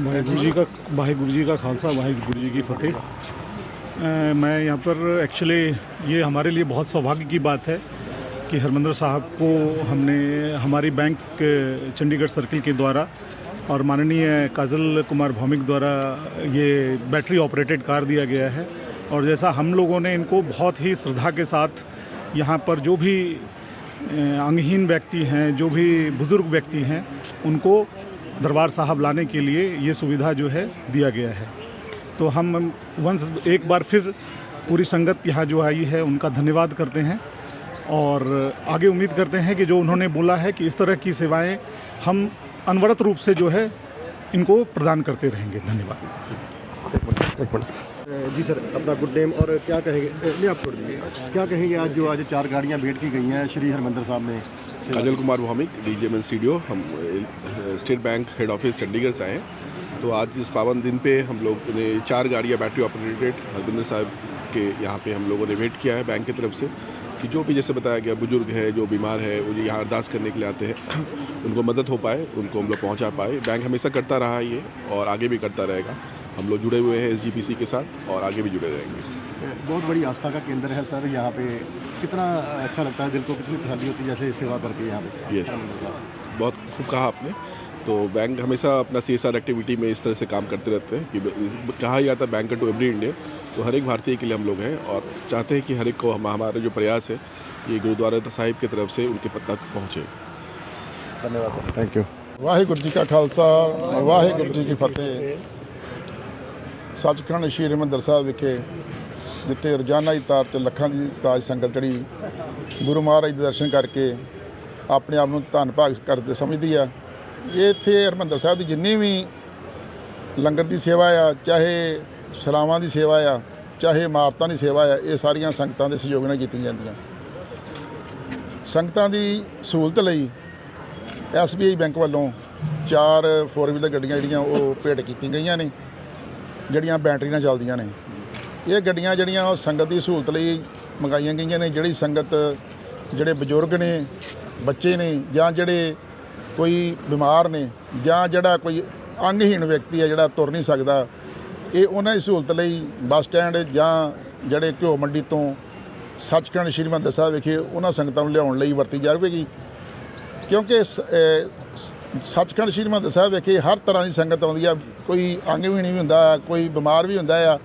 गुरु जी का वाहेगुरु जी का खालसा वाहेगुरु जी की फतेह मैं यहाँ पर एक्चुअली ये हमारे लिए बहुत सौभाग्य की बात है कि हरमंदर साहब को हमने हमारी बैंक चंडीगढ़ सर्किल के द्वारा और माननीय काजल कुमार भौमिक द्वारा ये बैटरी ऑपरेटेड कार दिया गया है और जैसा हम लोगों ने इनको बहुत ही श्रद्धा के साथ यहाँ पर जो भी अंगहीन व्यक्ति हैं जो भी बुज़ुर्ग व्यक्ति हैं उनको दरबार साहब लाने के लिए ये सुविधा जो है दिया गया है तो हम वंस एक बार फिर पूरी संगत यहाँ जो आई है उनका धन्यवाद करते हैं और आगे उम्मीद करते हैं कि जो उन्होंने बोला है कि इस तरह की सेवाएं हम अनवरत रूप से जो है इनको प्रदान करते रहेंगे धन्यवाद जी सर अपना गुड नेम और क्या कहेंगे नहीं आप छोड़ दीजिए क्या कहेंगे आज जो आज चार गाड़ियाँ भेंट की गई हैं श्री हरमंदर साहब में Kajal Kumar Bhowmik D G M सी हम state bank head office Chandigarh से आए हैं तो आज इस पावन दिन पे हम लोग ने चार गाड़ियाँ बैटरी ऑपरेटेड हरविंदर साहब के यहाँ पे हम लोगों ने वेट किया है बैंक की तरफ से कि जो भी जैसे बताया गया बुजुर्ग है जो बीमार है वो यहाँ अरदास करने के लिए आते हैं उनको मदद हो पाए उनको हम लोग पहुँचा पाए बैंक हमेशा करता रहा है ये और आगे भी करता रहेगा हम लोग जुड़े हुए हैं एस के साथ और आगे भी जुड़े रहेंगे बहुत बड़ी आस्था का केंद्र है सर यहाँ पे कितना अच्छा लगता है दिल को कितनी खुशहाली होती है जैसे सेवा करके यहाँ पे यस बहुत खूब कहा आपने तो बैंक हमेशा अपना सी एक्टिविटी में इस तरह से काम करते रहते हैं कि कहा जाता है बैंक टू एवरी इंडियन तो हर एक भारतीय के लिए हम लोग हैं और चाहते हैं कि हर एक को हम हमारे जो प्रयास है ये गुरुद्वारा साहिब की तरफ से उनके पद तक पहुँचे धन्यवाद sir thank you Waheguru ji का खालसा वाहेगुरु जी की फतेह सचखंड श्री हरिमंदर साहब विखे ਦਿੱਤੇ ਰੋਜ਼ਾਨਾ ਹੀ ਤਾਰ ਤੇ ਲੱਖਾਂ ਦੀ ਤਾਜ ਸੰਗਤ ਜੜੀ ਗੁਰੂ ਮਹਾਰਾਜ ਦੇ ਦਰਸ਼ਨ ਕਰਕੇ ਆਪਣੇ ਆਪ ਨੂੰ ਧੰਨ ਭਾਗ ਕਰਦੇ ਸਮਝਦੀ ਆ ਇਹ ਇੱਥੇ ਹਰਮੰਦਰ ਸਾਹਿਬ ਦੀ ਜਿੰਨੀ ਵੀ ਲੰਗਰ ਦੀ ਸੇਵਾ ਆ ਚਾਹੇ ਸਲਾਵਾਂ ਦੀ ਸੇਵਾ ਆ ਚਾਹੇ ਮਾਰਤਾਂ ਦੀ ਸੇਵਾ ਆ ਇਹ ਸਾਰੀਆਂ ਸੰਗਤਾਂ ਦੇ ਸਹਿਯੋਗ ਨਾਲ ਕੀਤੀਆਂ ਜਾਂਦੀਆਂ ਸੰਗਤਾਂ ਦੀ ਸਹੂਲਤ ਲਈ ਐਸਬੀਆਈ ਬੈਂਕ ਵੱਲੋਂ ਚਾਰ ਫੋਰ ਵੀਲਰ ਗੱਡੀਆਂ ਜਿਹੜੀਆਂ ਉਹ ਭੇਟ ਕੀਤੀਆਂ ਗਈਆਂ ਨੇ ਜਿਹੜੀਆਂ ਬੈਟਰੀ ਨਾਲ ਚੱਲਦੀਆਂ ਨੇ ਇਹ ਗੱਡੀਆਂ ਜਿਹੜੀਆਂ ਉਹ ਸੰਗਤ ਦੀ ਸਹੂਲਤ ਲਈ ਮੰਗਾਈਆਂ ਗਈਆਂ ਨੇ ਜਿਹੜੀ ਸੰਗਤ ਜਿਹੜੇ ਬਜ਼ੁਰਗ ਨੇ ਬੱਚੇ ਨੇ ਜਾਂ ਜਿਹੜੇ ਕੋਈ ਬਿਮਾਰ ਨੇ ਜਾਂ ਜਿਹੜਾ ਕੋਈ ਅੰਗਹੀਣ ਵਿਅਕਤੀ ਹੈ ਜਿਹੜਾ ਤੁਰ ਨਹੀਂ ਸਕਦਾ ਇਹ ਉਹਨਾਂ ਦੀ ਸਹੂਲਤ ਲਈ ਬੱਸ ਸਟੈਂਡ ਜਾਂ ਜਿਹੜੇ ਘਿਓ ਮੰਡੀ ਤੋਂ ਸੱਚਖੰਡ ਸ਼੍ਰੀ ਮੰਦਰ ਸਾਹਿਬ ਵਿਖੇ ਉਹਨਾਂ ਸੰਗਤਾਂ ਨੂੰ ਲਿਆਉਣ ਲਈ ਵਰਤੀ ਜਾਵੇਗੀ ਕਿਉਂਕਿ ਸੱਚਖੰਡ ਸ਼੍ਰੀ ਮੰਦਰ ਸਾਹਿਬ ਵਿਖੇ ਹਰ ਤਰ੍ਹਾਂ ਦੀ ਸੰਗਤ ਆਉਂਦੀ ਆ ਕੋਈ ਅੰਗਹੀਣ ਵੀ ਹੁੰਦਾ ਕੋਈ ਬਿਮਾਰ ਵੀ ਹੁੰਦਾ ਆ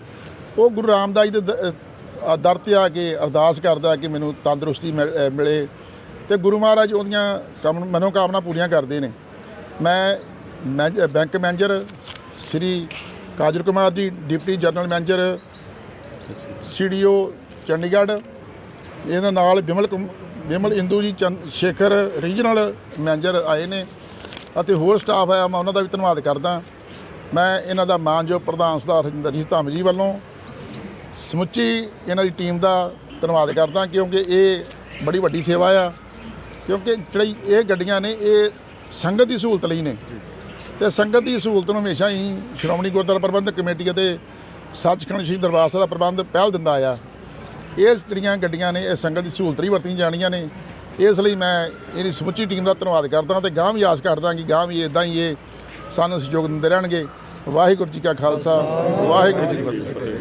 ਉਹ ਗੁਰੂ ਰਾਮਦਾਸ ਜੀ ਦੇ ਦਰ ਤੇ ਆ ਕੇ ਅਰਦਾਸ ਕਰਦਾ ਕਿ ਮੈਨੂੰ ਤੰਦਰੁਸਤੀ ਮਿਲੇ ਤੇ ਗੁਰੂ ਮਹਾਰਾਜ ਉਹਦੀਆਂ ਮਨੋ ਕਾਮਨਾ ਪੂਰੀਆਂ ਕਰਦੇ ਨੇ ਮੈਂ bank manager Shri Kajal Kumar ji deputy general manager CDO Chandigarh ਇਹਨਾਂ ਨਾਲ ਵਿਮਲ ਵਿਮਲ ਇੰਦੂ ਜੀ ਸ਼ੇਖਰ ਰੀਜਨਲ ਮੈਨੇਜਰ ਆਏ ਨੇ ਅਤੇ ਹੋਰ ਸਟਾਫ ਆਇਆ ਮੈਂ ਉਹਨਾਂ ਦਾ ਵੀ ਧੰਨਵਾਦ ਕਰਦਾ ਮੈਂ ਇਹਨਾਂ ਦਾ ਮਾਨਯੋਗ ਪ੍ਰਧਾਨ ਸਰਦਾਰ ਰਜਿੰਦਰ ਜੀ ਧਾਮ ਜੀ ਵੱਲੋਂ ਸਮੁੱਚੀ ਇਹਨਾਂ ਦੀ ਟੀਮ ਦਾ ਧੰਨਵਾਦ ਕਰਦਾ ਕਿਉਂਕਿ ਇਹ ਬੜੀ ਵੱਡੀ ਸੇਵਾ ਆ ਕਿਉਂਕਿ ਜਿਹੜੀ ਇਹ ਗੱਡੀਆਂ ਨੇ ਇਹ ਸੰਗਤ ਦੀ ਸਹੂਲਤ ਲਈ ਨੇ ਤੇ ਸੰਗਤ ਦੀ ਸਹੂਲਤ ਨੂੰ ਹਮੇਸ਼ਾ ਹੀ ਸ਼੍ਰੋਮਣੀ ਗੁਰਦੁਆਰਾ ਪ੍ਰਬੰਧਕ ਕਮੇਟੀ ਅਤੇ ਸੱਚਖੰਡ ਸ਼੍ਰੀ ਦਰਬਾਰ ਸਾਹਿਬ ਦਾ ਪ੍ਰਬੰਧ ਪਹਿਲ ਦਿੰਦਾ ਆ ਇਹ ਜਿਹੜੀਆਂ ਗੱਡੀਆਂ ਨੇ ਇਹ ਸੰਗਤ ਦੀ ਸਹੂਲਤ ਲਈ ਵਰਤੀਆਂ ਜਾਣੀਆਂ ਨੇ ਇਸ ਲਈ ਮੈਂ ਇਹਦੀ ਸਮੁੱਚੀ ਟੀਮ ਦਾ ਧੰਨਵਾਦ ਕਰਦਾ ਤੇ ਗਾਂ ਵੀ ਆਸ ਕਰਦਾ ਕਿ ਗਾਂ ਵੀ ਇਦਾਂ ਹੀ ਇਹ ਸਾਨੂੰ ਸਹਿਯੋਗ ਦਿੰਦੇ ਰਹਿਣਗੇ ਵਾਹਿਗੁਰੂ ਜੀ ਕਾ ਖਾਲਸਾ ਵਾਹਿਗੁਰੂ ਜੀ ਕੀ ਫਤਿਹ